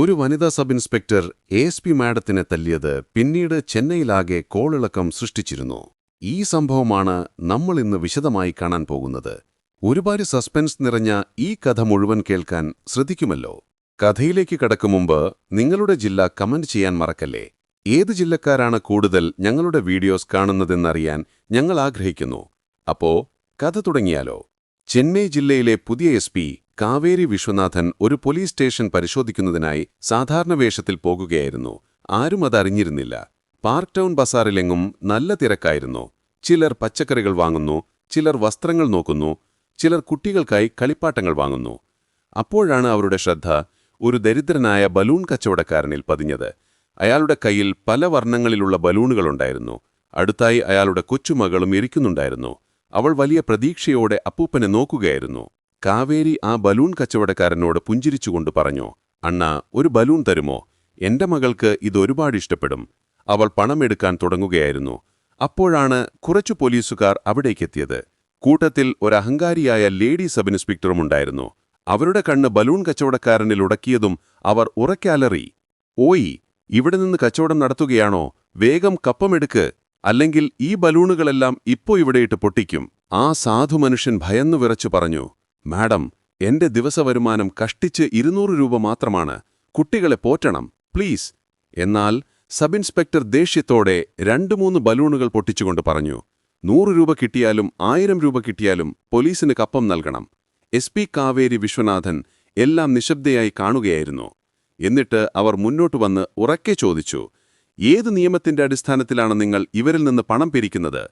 ഒരു വനിതാ sub inspector A S P മാഡത്തിനെ തല്ലിയത് പിന്നീട് ചെന്നൈയിലാകെ കോളിളക്കം സൃഷ്ടിച്ചിരുന്നു. ഈ സംഭവമാണ് നമ്മൾ ഇന്ന് വിശദമായി കാണാൻ പോകുന്നത്. ഒരുപാട് സസ്പെൻസ് നിറഞ്ഞ ഈ കഥ മുഴുവൻ കേൾക്കാൻ ശ്രദ്ധിക്കുമല്ലോ. കഥയിലേക്ക് കടക്കും മുമ്പ് നിങ്ങളുടെ ജില്ല കമന്റ് ചെയ്യാൻ മറക്കല്ലേ? ഏത് ജില്ലക്കാരാണ് കൂടുതൽ ഞങ്ങളുടെ വീഡിയോസ് കാണുന്നതെന്നറിയാൻ ഞങ്ങൾ ആഗ്രഹിക്കുന്നു. അപ്പോ കഥ തുടങ്ങിയാലോ. ചെന്നൈ ജില്ലയിലെ പുതിയ എസ് കാവേരി വിശ്വനാഥൻ ഒരു പോലീസ് സ്റ്റേഷൻ പരിശോധിക്കുന്നതിനായി സാധാരണ വേഷത്തിൽ പോകുകയായിരുന്നു. ആരും അതറിഞ്ഞിരുന്നില്ല. പാർക്ക് ടൗൺ ബസാറിലെങ്ങും നല്ല തിരക്കായിരുന്നു. ചിലർ പച്ചക്കറികൾ വാങ്ങുന്നു ചിലർ വസ്ത്രങ്ങൾ നോക്കുന്നു ചിലർ കുട്ടികൾക്കായി കളിപ്പാട്ടങ്ങൾ വാങ്ങുന്നു. അപ്പോഴാണ് അവരുടെ ശ്രദ്ധ ഒരു ദരിദ്രനായ ബലൂൺ കച്ചവടക്കാരനിൽ പതിഞ്ഞത്. അയാളുടെ കയ്യിൽ പല വർണങ്ങളിലുള്ള ബലൂണുകളുണ്ടായിരുന്നു. അടുത്തായി അയാളുടെ കൊച്ചുമകളും ഇരിക്കുന്നുണ്ടായിരുന്നു. അവൾ വലിയ പ്രതീക്ഷയോടെ അപ്പൂപ്പനെ നോക്കുകയായിരുന്നു. കാവേരി ആ ബലൂൺ കച്ചവടക്കാരനോട് പുഞ്ചിരിച്ചുകൊണ്ട് പറഞ്ഞു അണ്ണ ഒരു ബലൂൺ തരുമോ? എന്റെ മകൾക്ക് ഇതൊരുപാട് ഇഷ്ടപ്പെടും. അവൾ പണമെടുക്കാൻ തുടങ്ങുകയായിരുന്നു. അപ്പോഴാണ് കുറച്ചു പോലീസുകാർ അവിടേക്കെത്തിയത്. കൂട്ടത്തിൽ അഹങ്കാരിയായ ലേഡി സബ് ഇൻസ്പെക്ടറും ഉണ്ടായിരുന്നു. അവരുടെ കണ്ണ് ബലൂൺ കച്ചവടക്കാരനിൽ ഉടക്കിയതും അവർ ഉറക്കാലറി. ഓയി ഇവിടെ നിന്ന് കച്ചവടം നടത്തുകയാണോ? വേഗം കപ്പമെടുക്ക്. അല്ലെങ്കിൽ ഈ ബലൂണുകളെല്ലാം ഇപ്പോ ഇവിടെയിട്ട് പൊട്ടിക്കും. ആ സാധു മനുഷ്യൻ ഭയന്നു വിറച്ചു പറഞ്ഞു മാഡം എന്റെ ദിവസവരുമാനം കഷ്ടിച്ച് ഇരുന്നൂറ് രൂപ മാത്രമാണ്. കുട്ടികളെ പോറ്റണം പ്ലീസ്. എന്നാൽ സബ് ഇൻസ്പെക്ടർ ദേഷ്യത്തോടെ രണ്ടു മൂന്ന് ബലൂണുകൾ പൊട്ടിച്ചുകൊണ്ട് പറഞ്ഞു നൂറ് രൂപ കിട്ടിയാലും ആയിരം രൂപ കിട്ടിയാലും പോലീസിന് കപ്പം നൽകണം. എസ് പി കാവേരി വിശ്വനാഥൻ എല്ലാം നിശബ്ദയായി കാണുകയായിരുന്നു. എന്നിട്ട് അവർ മുന്നോട്ട് വന്ന് ഉറക്കെ ചോദിച്ചു ഏത് നിയമത്തിന്റെ അടിസ്ഥാനത്തിലാണ് നിങ്ങൾ ഇവരിൽ നിന്ന് പണം പിരിക്കുന്നത്?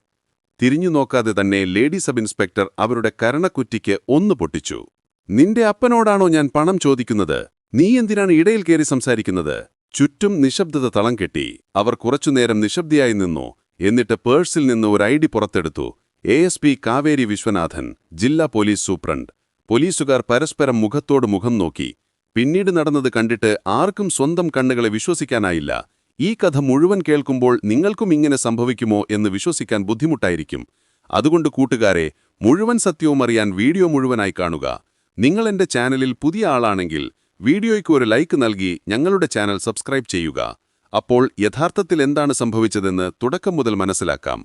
തിരിഞ്ഞു നോക്കാതെ തന്നെ ലേഡി സബ് ഇൻസ്പെക്ടർ അവരുടെ കരണക്കുറ്റിക്ക് ഒന്ന് പൊട്ടിച്ചു. നിന്റെ അപ്പനോടാണോ ഞാൻ പണം ചോദിക്കുന്നത്? നീ എന്തിനാണ് ഇടയിൽ കയറി സംസാരിക്കുന്നത്? ചുറ്റും നിശബ്ദത തളം കെട്ടി. അവർ കുറച്ചുനേരം നിശബ്ദയായി നിന്നു. എന്നിട്ട് പേഴ്സിൽ നിന്ന് ഒരു ഐ ഡി പുറത്തെടുത്തു. A S P Kaveri Viswanathan ജില്ലാ പോലീസ് സൂപ്രണ്ട്. പോലീസുകാർ പരസ്പരം മുഖത്തോട് മുഖം നോക്കി. പിന്നീട് നടന്നത് കണ്ടിട്ട് ആർക്കും സ്വന്തം കണ്ണുകളെ വിശ്വസിക്കാനായില്ല. ഈ കഥ മുഴുവൻ കേൾക്കുമ്പോൾ നിങ്ങൾക്കും ഇങ്ങനെ സംഭവിക്കുമോ എന്ന് വിശ്വസിക്കാൻ ബുദ്ധിമുട്ടായിരിക്കും. അതുകൊണ്ട് കൂട്ടുകാരെ മുഴുവൻ സത്യവും അറിയാൻ വീഡിയോ മുഴുവനായി കാണുക. നിങ്ങൾ എന്റെ ചാനലിൽ പുതിയ ആളാണെങ്കിൽ വീഡിയോയ്ക്ക് ഒരു ലൈക്ക് നൽകി ഞങ്ങളുടെ ചാനൽ സബ്സ്ക്രൈബ് ചെയ്യുക. അപ്പോൾ യഥാർത്ഥത്തിൽ എന്താണ് സംഭവിച്ചതെന്ന് തുടക്കം മുതൽ മനസ്സിലാക്കാം.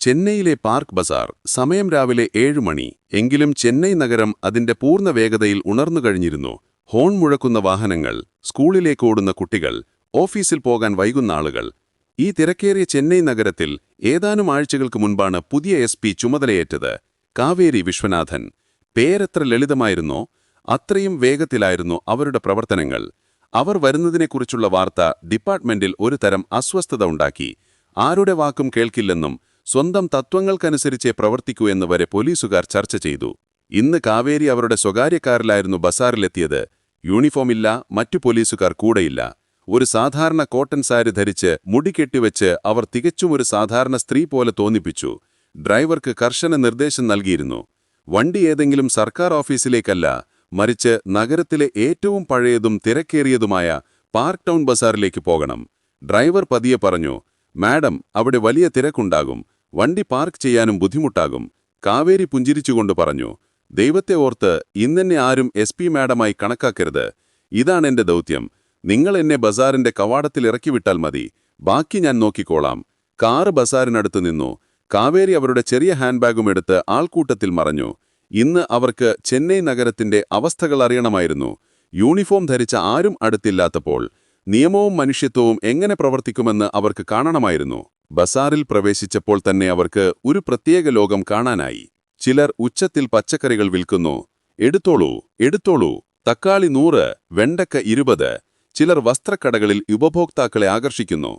ചെന്നൈയിലെ പാർക്ക് ബസാർ സമയം രാവിലെ ഏഴു മണി. എങ്കിലും ചെന്നൈ നഗരം അതിന്റെ പൂർണ വേഗതയിൽ ഉണർന്നു കഴിഞ്ഞിരുന്നു. ഹോൺ മുഴക്കുന്ന വാഹനങ്ങൾ സ്കൂളിലേക്ക് ഓടുന്ന കുട്ടികൾ ഓഫീസിൽ പോകാൻ വൈകുന്ന ആളുകൾ ഈ തിരക്കേറിയ ചെന്നൈ നഗരത്തിൽ ഏതാനും ആഴ്ചകൾക്ക് മുൻപാണ് പുതിയ എസ് പി ചുമതലയേറ്റത്. കാവേരി വിശ്വനാഥൻ. പേരെത്ര ലളിതമായിരുന്നോ അത്രയും വേഗത്തിലായിരുന്നു അവരുടെ പ്രവർത്തനങ്ങൾ. അവർ വരുന്നതിനെക്കുറിച്ചുള്ള വാർത്ത ഡിപ്പാർട്ട്മെന്റിൽ ഒരു തരം അസ്വസ്ഥത ഉണ്ടാക്കി. ആരുടെ വാക്കും കേൾക്കില്ലെന്നും സ്വന്തം തത്വങ്ങൾക്കനുസരിച്ചേ പ്രവർത്തിക്കൂ എന്ന് വരെ പോലീസുകാർ ചർച്ച ചെയ്തു. ഇന്ന് കാവേരി അവരുടെ സ്വകാര്യക്കാരിലായിരുന്നു ബസാറിലെത്തിയത്. യൂണിഫോമില്ല മറ്റു പോലീസുകാർ കൂടെയില്ല. ഒരു സാധാരണ കോട്ടൺ സാരി ധരിച്ച് മുടി കെട്ടിവെച്ച് അവർ തികച്ചും ഒരു സാധാരണ സ്ത്രീ പോലെ തോന്നിപ്പിച്ചു. ഡ്രൈവർക്ക് കർശന നിർദ്ദേശം നൽകിയിരുന്നു. വണ്ടി ഏതെങ്കിലും സർക്കാർ ഓഫീസിലേക്കല്ല മറിച്ച് നഗരത്തിലെ ഏറ്റവും പഴയതും തിരക്കേറിയതുമായ പാർക്ക് ടൗൺ ബസാറിലേക്ക് പോകണം. ഡ്രൈവർ പതിയെ പറഞ്ഞു മാഡം അവിടെ വലിയ തിരക്കുണ്ടാകും. വണ്ടി പാർക്ക് ചെയ്യാനും ബുദ്ധിമുട്ടാകും. കാവേരി പുഞ്ചിരിച്ചുകൊണ്ട് പറഞ്ഞു ദൈവത്തെ ഓർത്ത് ഇന്നെന്നെ ആരും എസ് പി മാഡമായി കണക്കാക്കരുത്. ഇതാണ് എന്റെ ദൗത്യം. നിങ്ങൾ എന്നെ ബസാറിന്റെ കവാടത്തിൽ ഇറക്കിവിട്ടാൽ മതി. ബാക്കി ഞാൻ നോക്കിക്കോളാം. കാറ് ബസാറിനടുത്ത് നിന്നു. കാവേരി അവരുടെ ചെറിയ ഹാൻഡ് ബാഗും എടുത്ത് ആൾക്കൂട്ടത്തിൽ മറഞ്ഞു. ഇന്ന് അവർക്ക് ചെന്നൈ നഗരത്തിന്റെ അവസ്ഥകൾ അറിയണമായിരുന്നു. യൂണിഫോം ധരിച്ച ആരും അടുത്തില്ലാത്തപ്പോൾ നിയമവും മനുഷ്യത്വവും എങ്ങനെ പ്രവർത്തിക്കുമെന്ന് അവർക്ക് കാണണമായിരുന്നു. ബസാറിൽ പ്രവേശിച്ചപ്പോൾ തന്നെ അവർക്ക് ഒരു പ്രത്യേക ലോകം കാണാനായി. ചിലർ ഉച്ചത്തിൽ പച്ചക്കറികൾ വിൽക്കുന്നു. എടുത്തോളൂ എടുത്തോളൂ. തക്കാളി നൂറ് വെണ്ടക്ക ഇരുപത്. ചിലർ വസ്ത്രക്കടകളിൽ ഉപഭോക്താക്കളെ ആകർഷിക്കുന്നു.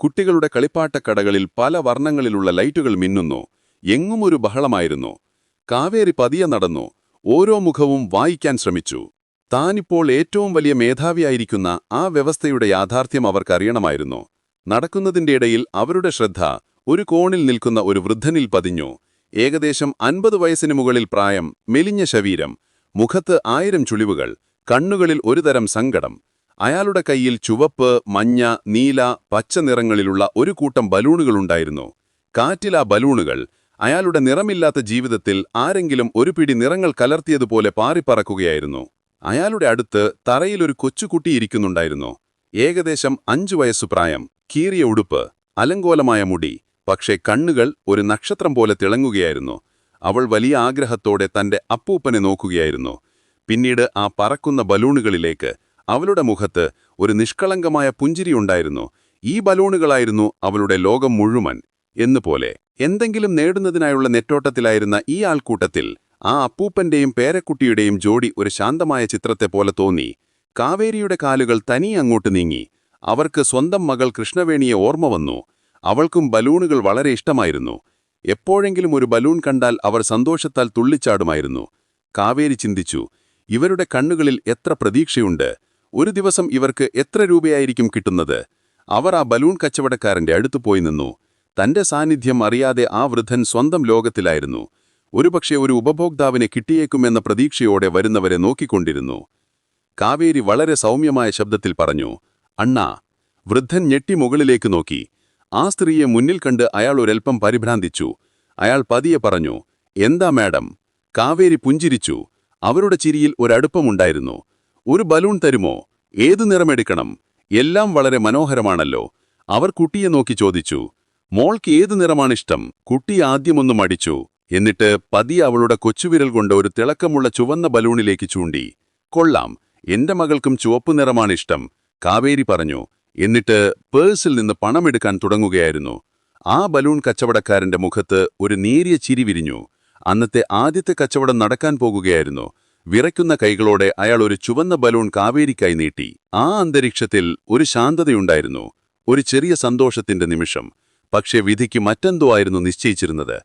കുട്ടികളുടെ കളിപ്പാട്ടക്കടകളിൽ പല വർണങ്ങളിലുള്ള ലൈറ്റുകൾ മിന്നുന്നു. എങ്ങും ഒരു ബഹളമായിരുന്നു. കാവേരി പതിയെ നടന്നു. ഓരോ മുഖവും വായിക്കാൻ ശ്രമിച്ചു. താനിപ്പോൾ ഏറ്റവും വലിയ മേധാവിയായിരിക്കുന്ന ആ വ്യവസ്ഥയുടെ യാഥാർത്ഥ്യം അവർക്കറിയണമായിരുന്നു. നടക്കുന്നതിന്റെ ഇടയിൽ അവരുടെ ശ്രദ്ധ ഒരു കോണിൽ നിൽക്കുന്ന ഒരു വൃദ്ധനിൽ പതിഞ്ഞു. ഏകദേശം അൻപത് വയസ്സിന് മുകളിൽ പ്രായം മെലിഞ്ഞ ശരീരം മുഖത്ത് ആയിരം ചുളിവുകൾ കണ്ണുകളിൽ ഒരുതരം സങ്കടം. അയാളുടെ കയ്യിൽ ചുവപ്പ് മഞ്ഞ നീല പച്ച നിറങ്ങളിലുള്ള ഒരു കൂട്ടം ബലൂണുകളുണ്ടായിരുന്നു. കാറ്റിൽ ആ ബലൂണുകൾ അയാളുടെ നിറമില്ലാത്ത ജീവിതത്തിൽ ആരെങ്കിലും ഒരു പിടി നിറങ്ങൾ കലർത്തിയതുപോലെ പാറിപ്പറക്കുകയായിരുന്നു. അയാളുടെ അടുത്ത് തറയിലൊരു കൊച്ചുകുട്ടി ഇരിക്കുന്നുണ്ടായിരുന്നു. ഏകദേശം അഞ്ചു വയസ്സു പ്രായം. കീറിയ ഉടുപ്പ് അലങ്കോലമായ മുടി പക്ഷേ കണ്ണുകൾ ഒരു നക്ഷത്രം പോലെ തിളങ്ങുകയായിരുന്നു. അവൾ വലിയ ആഗ്രഹത്തോടെ തന്റെ അപ്പൂപ്പനെ നോക്കുകയായിരുന്നു. പിന്നീട് ആ പറക്കുന്ന ബലൂണുകളിലേക്ക് അവളുടെ മുഖത്ത് ഒരു നിഷ്കളങ്കമായ പുഞ്ചിരിയുണ്ടായിരുന്നു ഈ ബലൂണുകളായിരുന്നു അവളുടെ ലോകം മുഴുവൻ എന്നുപോലെ എന്തെങ്കിലും നേടുന്നതിനായുള്ള നെറ്റോട്ടത്തിലായിരുന്ന ഈ ആൾക്കൂട്ടത്തിൽ ആ അപ്പൂപ്പന്റെയും പേരക്കുട്ടിയുടെയും ജോഡി ഒരു ശാന്തമായ ചിത്രത്തെ പോലെ തോന്നി. കാവേരിയുടെ കാലുകൾ തനി അങ്ങോട്ട് നീങ്ങി. അവർക്ക് സ്വന്തം മകൾ കൃഷ്ണവേണിയെ ഓർമ്മ വന്നു. അവൾക്കും ബലൂണുകൾ വളരെ ഇഷ്ടമായിരുന്നു. എപ്പോഴെങ്കിലും ഒരു ബലൂൺ കണ്ടാൽ അവർ സന്തോഷത്താൽ തുള്ളിച്ചാടുമായിരുന്നു. കാവേരി ചിന്തിച്ചു ഇവരുടെ കണ്ണുകളിൽ എത്ര പ്രതീക്ഷയുണ്ട്? ഒരു ദിവസം ഇവർക്ക് എത്ര രൂപയായിരിക്കും കിട്ടുന്നത്? അവർ ആ ബലൂൺ കച്ചവടക്കാരന്റെ അടുത്തു പോയി നിന്നു. തന്റെ സാന്നിധ്യം അറിയാതെ ആ വൃദ്ധൻ സ്വന്തം ലോകത്തിലായിരുന്നു. ഒരുപക്ഷെ ഒരു ഉപഭോക്താവിനെ കിട്ടിയേക്കുമെന്ന പ്രതീക്ഷയോടെ വരുന്നവരെ നോക്കിക്കൊണ്ടിരുന്നു. കാവേരി വളരെ സൗമ്യമായ ശബ്ദത്തിൽ പറഞ്ഞു അണ്ണാ വൃദ്ധൻ ഞെട്ടി മുകളിലേക്ക് നോക്കി. ആ സ്ത്രീയെ മുന്നിൽ കണ്ട് അയാൾ ഒരൽപ്പം പരിഭ്രാന്തിച്ചു. അയാൾ പതിയെ പറഞ്ഞു എന്താ മാഡം? കാവേരി പുഞ്ചിരിച്ചു. അവരുടെ ചിരിയിൽ ഒരടുപ്പമുണ്ടായിരുന്നു ഒരു ബലൂൺ തരുമോ? ഏതു നിറമെടുക്കണം എല്ലാം വളരെ മനോഹരമാണല്ലോ. അവർ കുട്ടിയെ നോക്കി ചോദിച്ചു മോൾക്ക് ഏതു നിറമാണിഷ്ടം? കുട്ടി ആദ്യമൊന്നും മടിച്ചു. എന്നിട്ട് പതി അവളുടെ കൊച്ചുവിരൽ കൊണ്ട് ഒരു തിളക്കമുള്ള ചുവന്ന ബലൂണിലേക്ക് ചൂണ്ടി കൊള്ളാം എന്റെ മകൾക്കും ചുവപ്പ് നിറമാണിഷ്ടം കാവേരി പറഞ്ഞു. എന്നിട്ട് പേഴ്സിൽ നിന്ന് പണമെടുക്കാൻ തുടങ്ങുകയായിരുന്നു. ആ ബലൂൺ കച്ചവടക്കാരന്റെ മുഖത്ത് ഒരു നേരിയ ചിരി വിരിഞ്ഞു. അന്നത്തെ ആദ്യത്തെ കച്ചവടം നടക്കാൻ പോകുകയായിരുന്നു. വിറയ്ക്കുന്ന കൈകളോടെ അയാൾ ഒരു ചുവന്ന ബലൂൺ കാവേരിക്കായി നീട്ടി. ആ അന്തരീക്ഷത്തിൽ ഒരു ശാന്തതയുണ്ടായിരുന്നു. ഒരു ചെറിയ സന്തോഷത്തിന്റെ നിമിഷം. പക്ഷേ വിധിക്ക് മറ്റെന്തോ ആയിരുന്നു നിശ്ചയിച്ചിരുന്നത്.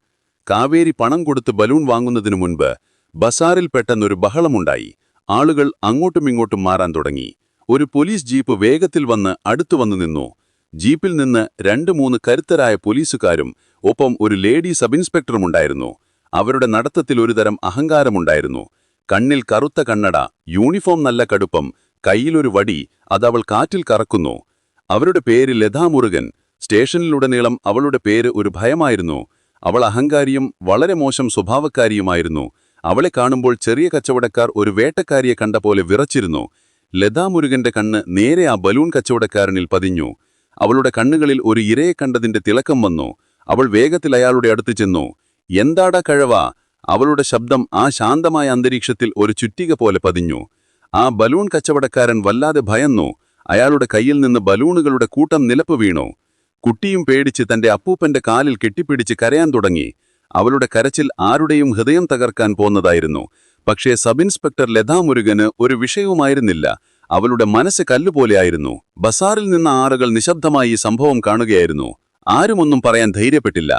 കാവേരി പണം കൊടുത്ത് ബലൂൺ വാങ്ങുന്നതിനു മുൻപ് ബസാറിൽ പെട്ടെന്നൊരു ബഹളമുണ്ടായി. ആളുകൾ അങ്ങോട്ടുമിങ്ങോട്ടും മാറാൻ തുടങ്ങി. ഒരു പോലീസ് ജീപ്പ് വേഗത്തിൽ വന്ന് അടുത്തു വന്നു നിന്നു. ജീപ്പിൽ നിന്ന് രണ്ട് മൂന്ന് കരുത്തരായ പോലീസുകാരും ഒപ്പം ഒരു ലേഡി സബ് ഇൻസ്പെക്ടറും ഉണ്ടായിരുന്നു. അവരുടെ നടത്തത്തിൽ ഒരുതരം അഹങ്കാരമുണ്ടായിരുന്നു. കണ്ണിൽ കറുത്ത കണ്ണട യൂണിഫോം നല്ല കടുപ്പം കയ്യിലൊരു വടി അതവൾ കാറ്റിൽ കറക്കുന്നു. അവരുടെ പേര് ലതാ മുരുകൻ സ്റ്റേഷനിലുടനീളം അവളുടെ പേര് ഒരു ഭയമായിരുന്നു. അവൾ അഹങ്കാരിയും വളരെ മോശം സ്വഭാവക്കാരിയുമായിരുന്നു. അവളെ കാണുമ്പോൾ ചെറിയ കച്ചവടക്കാർ ഒരു വേട്ടക്കാരിയെ കണ്ട പോലെ വിറച്ചിരുന്നു. ലതാ മുരുകന്റെ കണ്ണ് നേരെ ആ ബലൂൺ കച്ചവടക്കാരനിൽ പതിഞ്ഞു. അവളുടെ കണ്ണുകളിൽ ഒരു ഇരയെ കണ്ടതിന്റെ തിളക്കം വന്നു. അവൾ വേഗത്തിൽ അയാളുടെ അടുത്ത് ചെന്നു. എന്താടാ കഴവ? അവളുടെ ശബ്ദം ആ ശാന്തമായ അന്തരീക്ഷത്തിൽ ഒരു ചുറ്റിക പോലെ പതിഞ്ഞു. ആ ബലൂൺ കച്ചവടക്കാരൻ വല്ലാതെ ഭയന്നു. അയാളുടെ കയ്യിൽ നിന്ന് ബലൂണുകളുടെ കൂട്ടം നിലപ്പ് വീണു. കുട്ടിയും പേടിച്ച് തന്റെ അപ്പൂപ്പന്റെ കാലിൽ കെട്ടിപ്പിടിച്ച് കരയാൻ തുടങ്ങി. അവളുടെ കരച്ചിൽ ആരുടെയും ഹൃദയം തകർക്കാൻ പോന്നതായിരുന്നു. പക്ഷേ സബ് ഇൻസ്പെക്ടർ ലതാ മുരുകന് ഒരു വിഷയവുമായിരുന്നില്ല. അവളുടെ മനസ്സ് കല്ലുപോലെയായിരുന്നു. ബസാറിൽ നിന്ന ആറുകൾ നിശബ്ദമായി ഈ സംഭവം കാണുകയായിരുന്നു. ആരുമൊന്നും പറയാൻ ധൈര്യപ്പെട്ടില്ല.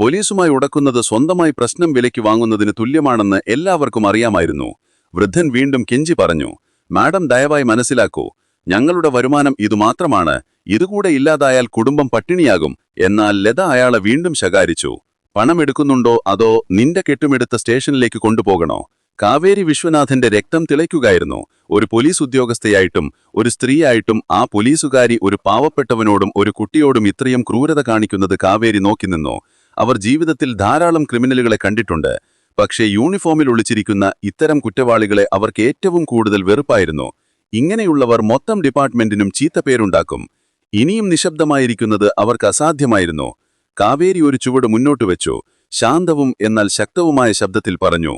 പോലീസുമായി ഉടക്കുന്നത് സ്വന്തമായി പ്രശ്നം വിലയ്ക്ക് വാങ്ങുന്നതിന് തുല്യമാണെന്ന് എല്ലാവർക്കും അറിയാമായിരുന്നു. വൃദ്ധൻ വീണ്ടും കെഞ്ചി പറഞ്ഞു മാഡം ദയവായി മനസ്സിലാക്കൂ ഞങ്ങളുടെ വരുമാനം ഇതുമാത്രമാണ് ഇതുകൂടെ ഇല്ലാതായാൽ കുടുംബം പട്ടിണിയാകും എന്നാൽ ലത അയാളെ വീണ്ടും ശകാരിച്ചു. പണമെടുക്കുന്നുണ്ടോ അതോ നിന്റെ കെട്ടുമെടുത്ത സ്റ്റേഷനിലേക്ക് കൊണ്ടുപോകണോ? കാവേരി വിശ്വനാഥന്റെ രക്തം തിളയ്ക്കുകയായിരുന്നു. ഒരു പോലീസ് ഉദ്യോഗസ്ഥയായിട്ടും ഒരു സ്ത്രീയായിട്ടും ആ പോലീസുകാരി ഒരു പാവപ്പെട്ടവനോടും ഒരു കുട്ടിയോടും ഇത്രയും ക്രൂരത കാണിക്കുന്നത് കാവേരി നോക്കി നിന്നു. അവർ ജീവിതത്തിൽ ധാരാളം ക്രിമിനലുകളെ കണ്ടിട്ടുണ്ട്. പക്ഷേ യൂണിഫോമിൽ ഒളിച്ചിരിക്കുന്ന ഇത്തരം കുറ്റവാളികളെ അവർക്ക് ഏറ്റവും കൂടുതൽ വെറുപ്പായിരുന്നു. ഇങ്ങനെയുള്ളവർ മൊത്തം ഡിപ്പാർട്ട്മെന്റിനും ചീത്തപ്പേരുണ്ടാക്കും ഇനിയും നിശബ്ദമായിരിക്കുന്നത് അവർക്ക് അസാധ്യമായിരുന്നു. കാവേരി ഒരു ചുവട് മുന്നോട്ട് വെച്ചു. ശാന്തവും എന്നാൽ ശക്തവുമായ ശബ്ദത്തിൽ പറഞ്ഞു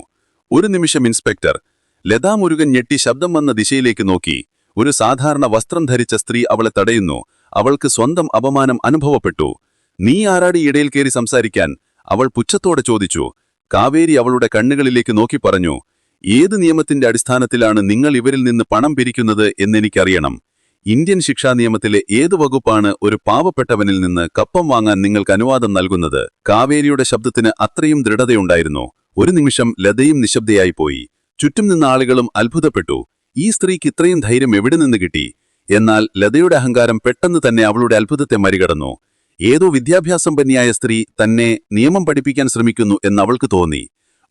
ഒരു നിമിഷം ഇൻസ്പെക്ടർ. ലതാ മുരുകൻ ഞെട്ടി ശബ്ദം വന്ന ദിശയിലേക്ക് നോക്കി. ഒരു സാധാരണ വസ്ത്രം ധരിച്ച സ്ത്രീ അവളെ തടയുന്നു. അവൾക്ക് സ്വന്തം അപമാനം അനുഭവപ്പെട്ടു. നീ ആരാടി ഇടയിൽ കയറി സംസാരിക്കാൻ? അവൾ പുച്ഛത്തോടെ ചോദിച്ചു. കാവേരി അവളുടെ കണ്ണുകളിലേക്ക് നോക്കി പറഞ്ഞു ഏത് നിയമത്തിന്റെ അടിസ്ഥാനത്തിലാണ് നിങ്ങൾ ഇവരിൽ നിന്ന് പണം പിരിക്കുന്നത് എന്നെനിക്കറിയണം. ഇന്ത്യൻ ശിക്ഷാ നിയമത്തിലെ ഏത് വകുപ്പാണ് ഒരു പാവപ്പെട്ടവനിൽ നിന്ന് കപ്പം വാങ്ങാൻ നിങ്ങൾക്ക് അനുവാദം നൽകുന്നത്? കാവേരിയുടെ ശബ്ദത്തിന് അത്രയും ദൃഢതയുണ്ടായിരുന്നു. ഒരു നിമിഷം ലതയും നിശബ്ദയായിപ്പോയി ചുറ്റും നിന്ന ആളുകളും അത്ഭുതപ്പെട്ടു. ഈ സ്ത്രീക്ക് ഇത്രയും ധൈര്യം എവിടെ നിന്ന് കിട്ടി? എന്നാൽ ലതയുടെ അഹങ്കാരം പെട്ടെന്ന് തന്നെ അവളുടെ അത്ഭുതത്തെ മറികടന്നു. ഏതോ വിദ്യാഭ്യാസമ്പന്നിയായ സ്ത്രീ തന്നെ നിയമം പഠിപ്പിക്കാൻ ശ്രമിക്കുന്നു എന്ന് അവൾക്ക് തോന്നി.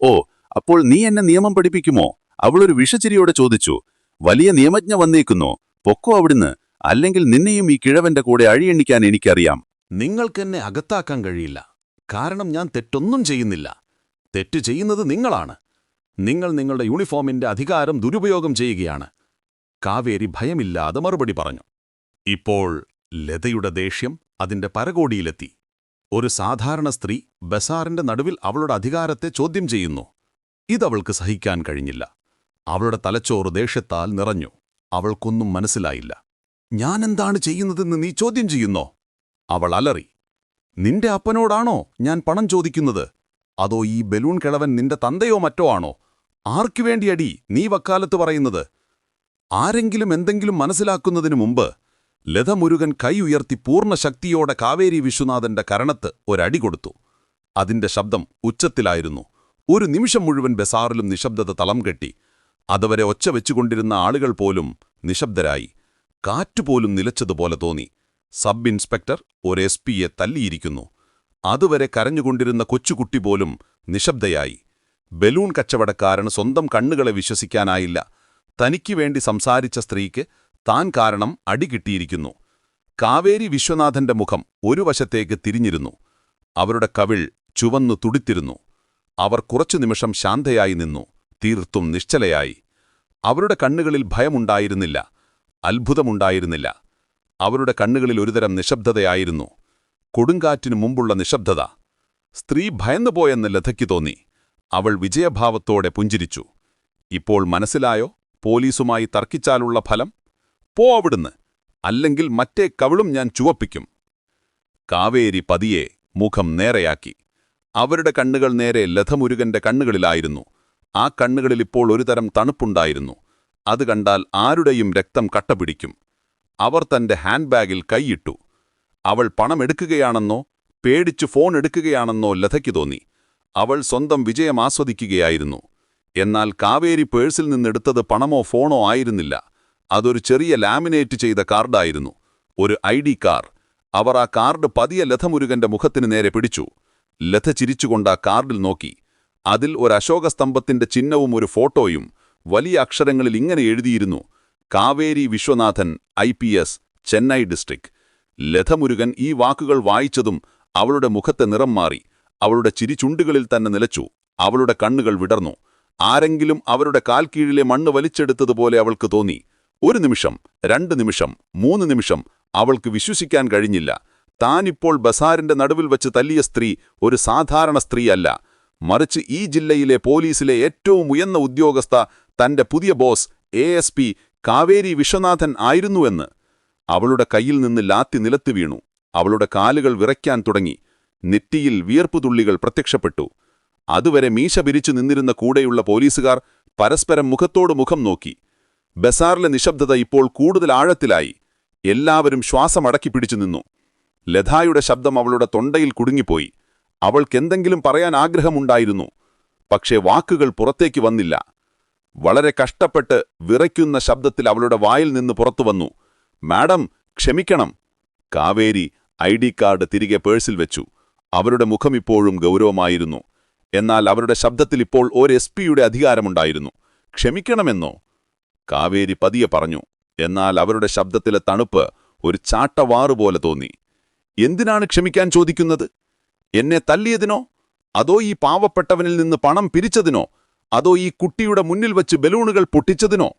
ഓ അപ്പോൾ നീ എന്നെ നിയമം പഠിപ്പിക്കുമോ? അവളൊരു വിഷചിരിയോടെ ചോദിച്ചു. വലിയ നിയമജ്ഞ വന്നേക്കുന്നു. പൊക്കോ അവിടുന്ന്. അല്ലെങ്കിൽ നിന്നെയും ഈ കിഴവന്റെ കൂടെ അഴിയെണ്ണിക്കാൻ എനിക്കറിയാം. നിങ്ങൾക്കെന്നെ അകത്താക്കാൻ കഴിയില്ല. കാരണം ഞാൻ തെറ്റൊന്നും ചെയ്യുന്നില്ല. തെറ്റ് ചെയ്യുന്നത് നിങ്ങളാണ്. നിങ്ങൾ നിങ്ങളുടെ യൂണിഫോമിന്റെ അധികാരം ദുരുപയോഗം ചെയ്യുകയാണ്. കാവേരി ഭയമില്ലാതെ മറുപടി പറഞ്ഞു. ഇപ്പോൾ ലതയുടെ ദേഷ്യം അതിന്റെ പരകോടിയിലെത്തി. ഒരു സാധാരണ സ്ത്രീ ബസാറിന്റെ നടുവിൽ അവളുടെ അധികാരത്തെ ചോദ്യം ചെയ്യുന്നു. ഇതവൾക്ക് സഹിക്കാൻ കഴിഞ്ഞില്ല. അവളുടെ തലച്ചോറ് ദേഷ്യത്താൽ നിറഞ്ഞു. അവൾക്കൊന്നും മനസ്സിലായില്ല. ഞാനെന്താണ് ചെയ്യുന്നതെന്ന് നീ ചോദ്യം ചെയ്യുന്നോ? അവൾ അലറി. നിന്റെ അപ്പനോടാണോ ഞാൻ പണം ചോദിക്കുന്നത്? അതോ ഈ ബലൂൺ കിഴവൻ നിന്റെ തന്തയോ മറ്റോ ആണോ? ആർക്കുവേണ്ടിയടി നീ വക്കാലത്ത് പറയുന്നത്? ആരെങ്കിലും എന്തെങ്കിലും മനസ്സിലാക്കുന്നതിനു മുമ്പ് ലതമുരുകൻ കൈ ഉയർത്തി പൂർണ ശക്തിയോടെ കാവേരി വിശ്വനാഥന്റെ കരണത്ത് ഒരടി കൊടുത്തു. അതിന്റെ ശബ്ദം ഉച്ചത്തിലായിരുന്നു. ഒരു നിമിഷം മുഴുവൻ ബസാറിലും നിശബ്ദത തളം കെട്ടി. അതുവരെ ഒച്ച വെച്ചുകൊണ്ടിരുന്ന ആളുകൾ പോലും നിശബ്ദരായി. കാറ്റുപോലും നിലച്ചതുപോലെ തോന്നി. സബ് ഇൻസ്പെക്ടർ ഒരു എസ് പിയെ തല്ലിയിരിക്കുന്നു. അതുവരെ കരഞ്ഞുകൊണ്ടിരുന്ന കൊച്ചുകുട്ടി പോലും നിശബ്ദയായി. ബലൂൺ കച്ചവടക്കാരന് സ്വന്തം കണ്ണുകളെ വിശ്വസിക്കാനായില്ല. തനിക്ക് വേണ്ടി സംസാരിച്ച സ്ത്രീക്ക് താൻ കാരണം അടികിട്ടിയിരിക്കുന്നു കാവേരി വിശ്വനാഥന്റെ മുഖം ഒരു വശത്തേക്ക് തിരിഞ്ഞിരുന്നു. അവരുടെ കവിൾ ചുവന്നു തുടിത്തിരുന്നു. അവർ കുറച്ചു നിമിഷം ശാന്തയായി നിന്നു. തീർത്തും നിശ്ചലയായി. അവരുടെ കണ്ണുകളിൽ ഭയമുണ്ടായിരുന്നില്ല. അത്ഭുതമുണ്ടായിരുന്നില്ല. അവരുടെ കണ്ണുകളിൽ ഒരുതരം നിശബ്ദതയായിരുന്നു. കൊടുങ്കാറ്റിനു മുമ്പുള്ള നിശബ്ദത. സ്ത്രീ ഭയന്നുപോയെന്ന് ലഥയ്ക്ക് തോന്നി. അവൾ വിജയഭാവത്തോടെ പുഞ്ചിരിച്ചു. ഇപ്പോൾ മനസ്സിലായോ? പോലീസുമായി തർക്കിച്ചാലുള്ള ഫലം? പോ അവിടുന്ന് അല്ലെങ്കിൽ മറ്റേ കവിളും ഞാൻ ചുവപ്പിക്കും. കാവേരി പതിയെ മുഖം നേരെയാക്കി. അവരുടെ കണ്ണുകൾ നേരെ ലഥമുരുകന്റെ കണ്ണുകളിലായിരുന്നു. ആ കണ്ണുകളിൽ ഇപ്പോൾ ഒരുതരം തണുപ്പുണ്ടായിരുന്നു. അത് കണ്ടാൽ ആരുടെയും രക്തം കട്ടപിടിക്കും. അവർ തന്റെ ഹാൻഡ് ബാഗിൽ കൈയിട്ടു. അവൾ പണമെടുക്കുകയാണെന്നോ പേടിച്ചു ഫോൺ എടുക്കുകയാണെന്നോ ലതയ്ക്ക് തോന്നി. അവൾ സ്വന്തം വിജയം ആസ്വദിക്കുകയായിരുന്നു. എന്നാൽ കാവേരി പേഴ്സിൽ നിന്നെടുത്തത് പണമോ ഫോണോ ആയിരുന്നില്ല. അതൊരു ചെറിയ ലാമിനേറ്റ് ചെയ്ത കാർഡായിരുന്നു. ഒരു ഐ ഡി കാർ. അവർ ആ കാർഡ് പതിയ ലഥമുരുകന്റെ മുഖത്തിന് നേരെ പിടിച്ചു. ലഥ ചിരിച്ചുകൊണ്ട് ആ കാർഡിൽ നോക്കി. അതിൽ ഒരു അശോകസ്തംഭത്തിന്റെ ചിഹ്നവും ഒരു ഫോട്ടോയും വലിയ അക്ഷരങ്ങളിൽ ഇങ്ങനെ എഴുതിയിരുന്നു. Kaveri Viswanathan I Chennai district. ലഥമുരുകൻ ഈ വാക്കുകൾ വായിച്ചതും അവളുടെ മുഖത്തെ നിറം മാറി. അവളുടെ ചിരിചുണ്ടുകളിൽ തന്നെ നിലച്ചു. അവളുടെ കണ്ണുകൾ വിടർന്നു. ആരെങ്കിലും അവരുടെ കാൽക്കീഴിലെ കീഴിലെ മണ്ണ് വലിച്ചെടുത്തതുപോലെ അവൾക്ക് തോന്നി. ഒരു നിമിഷം രണ്ട് നിമിഷം മൂന്ന് നിമിഷം അവൾക്ക് വിശ്വസിക്കാൻ കഴിഞ്ഞില്ല. താനിപ്പോൾ ബസാറിന്റെ നടുവിൽ വച്ച് തല്ലിയ സ്ത്രീ ഒരു സാധാരണ സ്ത്രീയല്ല. മറിച്ച് ഈ ജില്ലയിലെ പോലീസിലെ ഏറ്റവും ഉയർന്ന ഉദ്യോഗസ്ഥ തന്റെ പുതിയ boss A S P Kaveri Viswanathan ആയിരുന്നുവെന്ന് അവളുടെ കയ്യിൽ നിന്ന് ലാത്തി നിലത്ത് വീണു. അവളുടെ കാലുകൾ വിറയ്ക്കാൻ തുടങ്ങി. നെറ്റിയിൽ വിയർപ്പുതുള്ളികൾ പ്രത്യക്ഷപ്പെട്ടു. അതുവരെ മീശ പിരിച്ചു നിന്നിരുന്ന കൂടെയുള്ള പോലീസുകാർ പരസ്പരം മുഖത്തോട് മുഖം നോക്കി. ബസാറിലെ നിശബ്ദത ഇപ്പോൾ കൂടുതൽ ആഴത്തിലായി. എല്ലാവരും ശ്വാസമടക്കി പിടിച്ചു നിന്നു. ലതായുടെ ശബ്ദം അവളുടെ തൊണ്ടയിൽ കുടുങ്ങിപ്പോയി. അവൾക്കെന്തെങ്കിലും പറയാൻ ആഗ്രഹമുണ്ടായിരുന്നു. പക്ഷേ വാക്കുകൾ പുറത്തേക്ക് വന്നില്ല. വളരെ കഷ്ടപ്പെട്ട് വിറയ്ക്കുന്ന ശബ്ദത്തിൽ അവളുടെ വായിൽ നിന്ന് പുറത്തു വന്നു. മാഡം ക്ഷമിക്കണം. കാവേരി ഐ ഡി കാർഡ് തിരികെ പേഴ്സിൽ വെച്ചു. അവരുടെ മുഖം ഇപ്പോഴും ഗൗരവമായിരുന്നു. എന്നാൽ അവരുടെ ശബ്ദത്തിൽ ഇപ്പോൾ ഒരു എസ് പിയുടെ അധികാരമുണ്ടായിരുന്നു. ക്ഷമിക്കണമെന്നോ? കാവേരി പതിയെ പറഞ്ഞു. എന്നാൽ അവരുടെ ശബ്ദത്തിലെ തണുപ്പ് ഒരു ചാട്ടവാറുപോലെ തോന്നി. എന്തിനാണ് ക്ഷമിക്കാൻ ചോദിക്കുന്നത്? എന്നെ തല്ലിയതിനോ? അതോ ഈ പാവപ്പെട്ടവനിൽ നിന്ന് പണം പിരിച്ചതിനോ? അതോ ഈ കുട്ടിയുടെ മുന്നിൽ വച്ച് ബലൂണുകൾ പൊട്ടിച്ചതിനോ?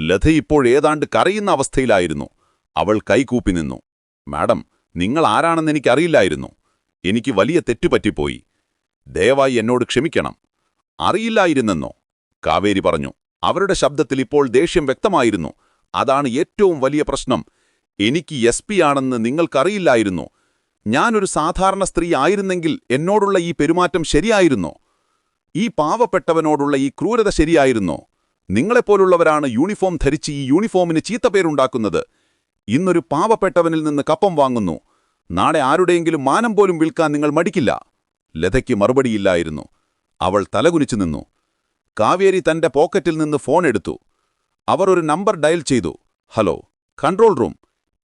ലത ഇപ്പോൾ ഏതാണ്ട് കരയുന്ന അവസ്ഥയിലായിരുന്നു. അവൾ കൈകൂപ്പി നിന്നു. മാഡം നിങ്ങൾ ആരാണെന്ന് എനിക്കറിയില്ലായിരുന്നു. എനിക്ക് വലിയ തെറ്റുപറ്റിപ്പോയി. ദയവായി എന്നോട് ക്ഷമിക്കണം. അറിയില്ലായിരുന്നെന്നോ? കാവേരി പറഞ്ഞു. അവരുടെ ശബ്ദത്തിൽ ഇപ്പോൾ ദേഷ്യം വ്യക്തമായിരുന്നു. അതാണ് ഏറ്റവും വലിയ പ്രശ്നം. എനിക്ക് എസ് പി ആണെന്ന് നിങ്ങൾക്കറിയില്ലായിരുന്നു. ഞാനൊരു സാധാരണ സ്ത്രീ ആയിരുന്നെങ്കിൽ എന്നോടുള്ള ഈ പെരുമാറ്റം ശരിയായിരുന്നോ. ഈ പാവപ്പെട്ടവനോടുള്ള ഈ ക്രൂരത ശരിയായിരുന്നോ. നിങ്ങളെപ്പോലുള്ളവരാണ് യൂണിഫോം ധരിച്ച് ഈ യൂണിഫോമിന് ചീത്തപ്പേരുണ്ടാക്കുന്നത്. ഇന്നൊരു പാവപ്പെട്ടവനിൽ നിന്ന് കപ്പം വാങ്ങുന്നു. നാളെ ആരുടെയെങ്കിലും മാനം പോലും വിൽക്കാൻ നിങ്ങൾ മടിക്കില്ല. ലതയ്ക്ക് മറുപടിയില്ലായിരുന്നു. അവൾ തലകുനിച്ചു നിന്നു. കാവേരി തന്റെ പോക്കറ്റിൽ നിന്ന് ഫോൺ എടുത്തു. അവർ ഒരു നമ്പർ ഡയൽ ചെയ്തു. Hello control room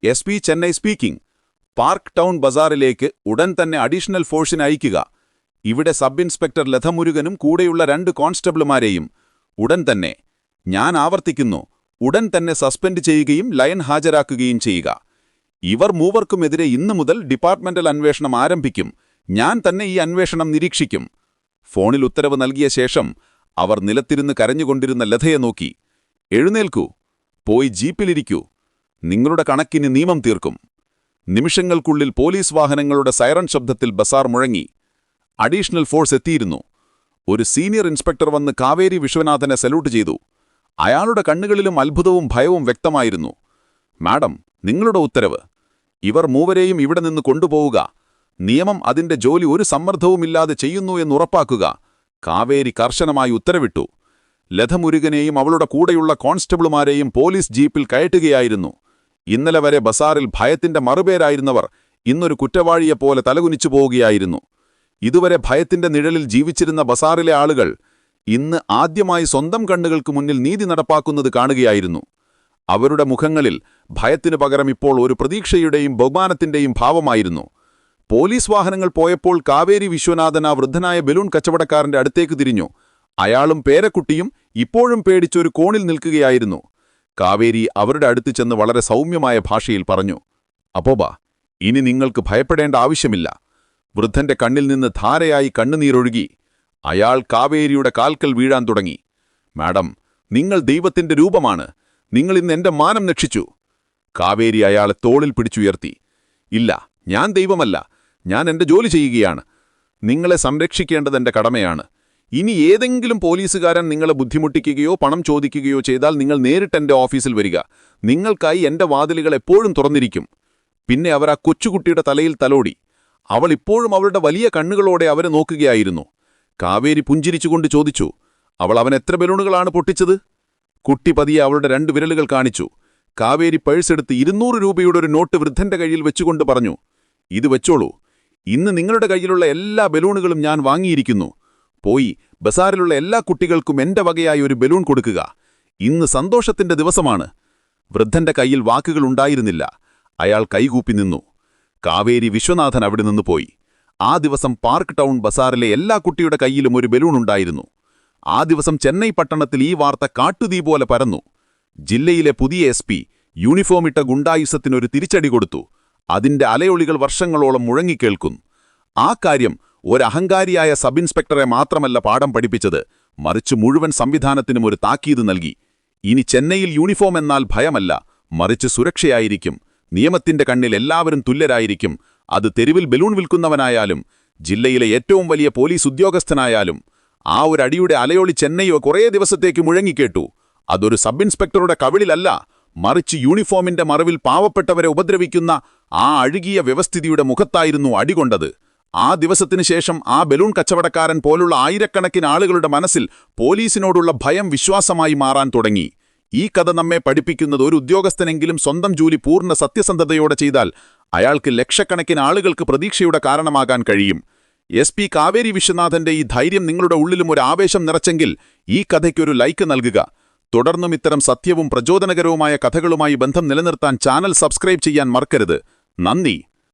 S P Chennai speaking. Park town ബസാറിലേക്ക് ഉടൻ തന്നെ അഡീഷണൽ ഫോഴ്സിന് അയക്കുക. ഇവിടെ സബ് ഇൻസ്പെക്ടർ ലഥമുരുകനും കൂടെയുള്ള രണ്ട് കോൺസ്റ്റബിളുമാരെയും. ഉടൻ തന്നെ. ഞാൻ ആവർത്തിക്കുന്നു. ഉടൻ തന്നെ സസ്പെൻഡ് ചെയ്യുകയും ലയൻ ഹാജരാക്കുകയും ചെയ്യുക. ഇവർ മൂവർക്കുമെതിരെ ഇന്നു മുതൽ ഡിപ്പാർട്ട്മെന്റൽ അന്വേഷണം ആരംഭിക്കും. ഞാൻ തന്നെ ഈ അന്വേഷണം നിരീക്ഷിക്കും. ഫോണിൽ ഉത്തരവ് നൽകിയ ശേഷം അവർ നിലത്തിരുന്ന് കരഞ്ഞുകൊണ്ടിരുന്ന ലതയെ നോക്കി. എഴുന്നേൽക്കൂ പോയി ജീപ്പിലിരിക്കൂ. നിങ്ങളുടെ കണക്കിന് നിയമം തീർക്കും. നിമിഷങ്ങൾക്കുള്ളിൽ പോലീസ് വാഹനങ്ങളുടെ സൈറൺ ശബ്ദത്തിൽ ബസാർ മുഴങ്ങി. അഡീഷണൽ ഫോഴ്സ് എത്തിയിരുന്നു. ഒരു സീനിയർ ഇൻസ്പെക്ടർ വന്ന് കാവേരി വിശ്വനാഥനെ സല്യൂട്ട് ചെയ്തു. അയാളുടെ കണ്ണുകളിലും അത്ഭുതവും ഭയവും വ്യക്തമായിരുന്നു. മാഡം നിങ്ങളുടെ ഉത്തരവ്. ഇവർ മൂവരെയും ഇവിടെ നിന്ന് കൊണ്ടുപോവുക. നിയമം അതിന്റെ ജോലി ഒരു സമ്മർദ്ദവുമില്ലാതെ ചെയ്യുന്നു എന്നുറപ്പാക്കുക കാവേരി കർശനമായി ഉത്തരവിട്ടു. ലഥമുരുകനെയും അവളുടെ കൂടെയുള്ള കോൺസ്റ്റബിളുമാരെയും പോലീസ് ജീപ്പിൽ കയറ്റുകയായിരുന്നു. ഇന്നലെ വരെ ബസാറിൽ ഭയത്തിന്റെ മറുപേരായിരുന്നവർ ഇന്നൊരു കുറ്റവാളിയെപ്പോലെ തലകുനിച്ചു പോവുകയായിരുന്നു. ഇതുവരെ ഭയത്തിന്റെ നിഴലിൽ ജീവിച്ചിരുന്ന ബസാറിലെ ആളുകൾ ഇന്ന് ആദ്യമായി സ്വന്തം കണ്ണുകൾക്ക് മുന്നിൽ നീതി നടപ്പാക്കുന്നത് കാണുകയായിരുന്നു. അവരുടെ മുഖങ്ങളിൽ ഭയത്തിനു പകരം ഇപ്പോൾ ഒരു പ്രതീക്ഷയുടെയും ബഹുമാനത്തിന്റെയും ഭാവമായിരുന്നു. പോലീസ് വാഹനങ്ങൾ പോയപ്പോൾ കാവേരി വിശ്വനാഥൻ ആ വൃദ്ധനായ ബലൂൺ കച്ചവടക്കാരന്റെ അടുത്തേക്ക് തിരിഞ്ഞു. അയാളും പേരക്കുട്ടിയും ഇപ്പോഴും പേടിച്ചൊരു കോണിൽ നിൽക്കുകയായിരുന്നു. കാവേരി അവരുടെ അടുത്ത് ചെന്ന് വളരെ സൗമ്യമായ ഭാഷയിൽ പറഞ്ഞു അപ്പോബാ ഇനി നിങ്ങൾക്ക് ഭയപ്പെടേണ്ട ആവശ്യമില്ല. വൃദ്ധന്റെ കണ്ണിൽ നിന്ന് ധാരയായി കണ്ണുനീരൊഴുകി. അയാൾ കാവേരിയുടെ കാൽക്കൽ വീഴാൻ തുടങ്ങി. മാഡം നിങ്ങൾ ദൈവത്തിന്റെ രൂപമാണ്. നിങ്ങൾ ഇന്ന് എന്റെ മാനം രക്ഷിച്ചു കാവേരി അയാളെ തോളിൽ പിടിച്ചുയർത്തി ഇല്ല ഞാൻ ദൈവമല്ല. ഞാൻ എന്റെ ജോലി ചെയ്യുകയാണ്. നിങ്ങളെ സംരക്ഷിക്കേണ്ടത് എന്റെ കടമയാണ്. ഇനി ഏതെങ്കിലും പോലീസുകാരൻ നിങ്ങളെ ബുദ്ധിമുട്ടിക്കുകയോ പണം ചോദിക്കുകയോ ചെയ്താൽ നിങ്ങൾ നേരിട്ട് എന്റെ ഓഫീസിൽ വരിക. നിങ്ങൾക്കായി എന്റെ വാതിലുകൾ എപ്പോഴും തുറന്നിരിക്കും. പിന്നെ അവർ ആ കൊച്ചുകുട്ടിയുടെ തലയിൽ തലോടി. അവൾ ഇപ്പോഴും അവളുടെ വലിയ കണ്ണുകളോടെ അവരെ നോക്കുകയായിരുന്നു. കാവേരി പുഞ്ചിരിച്ചുകൊണ്ട് ചോദിച്ചു അവൾ അവൻ എത്ര ബലൂണുകളാണ് പൊട്ടിച്ചത്? കുട്ടി പതിയെ അവളുടെ രണ്ട് വിരലുകൾ കാണിച്ചു. കാവേരി പഴ്സെടുത്ത് ഇരുന്നൂറ് രൂപയുടെ ഒരു നോട്ട് വൃദ്ധന്റെ കയ്യിൽ വെച്ചുകൊണ്ട് പറഞ്ഞു ഇത് വെച്ചോളൂ. ഇന്ന് നിങ്ങളുടെ കയ്യിലുള്ള എല്ലാ ബലൂണുകളും ഞാൻ വാങ്ങിയിരിക്കുന്നു. പോയി ബസാറിലുള്ള എല്ലാ കുട്ടികൾക്കും എന്റെ വകയായി ഒരു ബലൂൺ കൊടുക്കുക. ഇന്ന് സന്തോഷത്തിന്റെ ദിവസമാണ്. വൃദ്ധന്റെ കയ്യിൽ വാക്കുകൾ ഉണ്ടായിരുന്നില്ല. അയാൾ കൈകൂപ്പി നിന്നു. കാവേരി വിശ്വനാഥൻ അവിടെ നിന്ന് പോയി. ആ ദിവസം പാർക്ക് ടൗൺ ബസാറിലെ എല്ലാ കുട്ടിയുടെ കയ്യിലും ഒരു ബലൂൺ ഉണ്ടായിരുന്നു. ആ ദിവസം ചെന്നൈ പട്ടണത്തിൽ ഈ വാർത്ത കാട്ടുതീ പോലെ പരന്നു. ജില്ലയിലെ പുതിയ എസ് യൂണിഫോമിട്ട ഗുണ്ടായുസത്തിനൊരു തിരിച്ചടി കൊടുത്തു. അതിന്റെ അലയൊളികൾ വർഷങ്ങളോളം മുഴങ്ങിക്കേൾക്കുന്നു ആ കാര്യം ഒരഹങ്കാരിയായ സബ് ഇൻസ്പെക്ടറെ മാത്രമല്ല പാഠം പഠിപ്പിച്ചത്. മറിച്ച് മുഴുവൻ സംവിധാനത്തിനും ഒരു താക്കീത് നൽകി. ഇനി ചെന്നൈയിൽ യൂണിഫോം എന്നാൽ ഭയമല്ല. മറിച്ച് സുരക്ഷയായിരിക്കും. നിയമത്തിന്റെ കണ്ണിൽ എല്ലാവരും തുല്യരായിരിക്കും. അത് തെരുവിൽ ബലൂൺ വിൽക്കുന്നവനായാലും ജില്ലയിലെ ഏറ്റവും വലിയ പോലീസ് ഉദ്യോഗസ്ഥനായാലും ആ ഒരു അടിയുടെ അലയൊളി ചെന്നൈയോ കുറേ ദിവസത്തേക്ക് മുഴങ്ങിക്കേട്ടു അതൊരു സബ് ഇൻസ്പെക്ടറുടെ കവിളിലല്ല. മറിച്ച് യൂണിഫോമിന്റെ മറവിൽ പാവപ്പെട്ടവരെ ഉപദ്രവിക്കുന്ന ആ അഴുകിയ വ്യവസ്ഥിതിയുടെ മുഖത്തായിരുന്നു അടികൊണ്ടത്. ആ ദിവസത്തിനു ശേഷം ആ ബലൂൺ കച്ചവടക്കാരൻ പോലുള്ള ആയിരക്കണക്കിന് ആളുകളുടെ മനസ്സിൽ പോലീസിനോടുള്ള ഭയം വിശ്വാസമായി മാറാൻ തുടങ്ങി. ഈ കഥ നമ്മെ പഠിപ്പിക്കുന്നത് ഒരു ഉദ്യോഗസ്ഥനെങ്കിലും സ്വന്തം ജോലി പൂർണ സത്യസന്ധതയോടെ ചെയ്താൽ അയാൾക്ക് ലക്ഷക്കണക്കിന് ആളുകൾക്ക് പ്രതീക്ഷയുടെ കാരണമാകാൻ കഴിയും. എസ് കാവേരി വിശ്വനാഥന്റെ ഈ ധൈര്യം നിങ്ങളുടെ ഉള്ളിലും ഒരു ആവേശം നിറച്ചെങ്കിൽ ഈ കഥയ്ക്കൊരു ലൈക്ക് നൽകുക. തുടർന്നും ഇത്തരം സത്യവും പ്രചോദനകരവുമായ കഥകളുമായി ബന്ധം നിലനിർത്താൻ ചാനൽ സബ്സ്ക്രൈബ് ചെയ്യാൻ മറക്കരുത്. നന്ദി.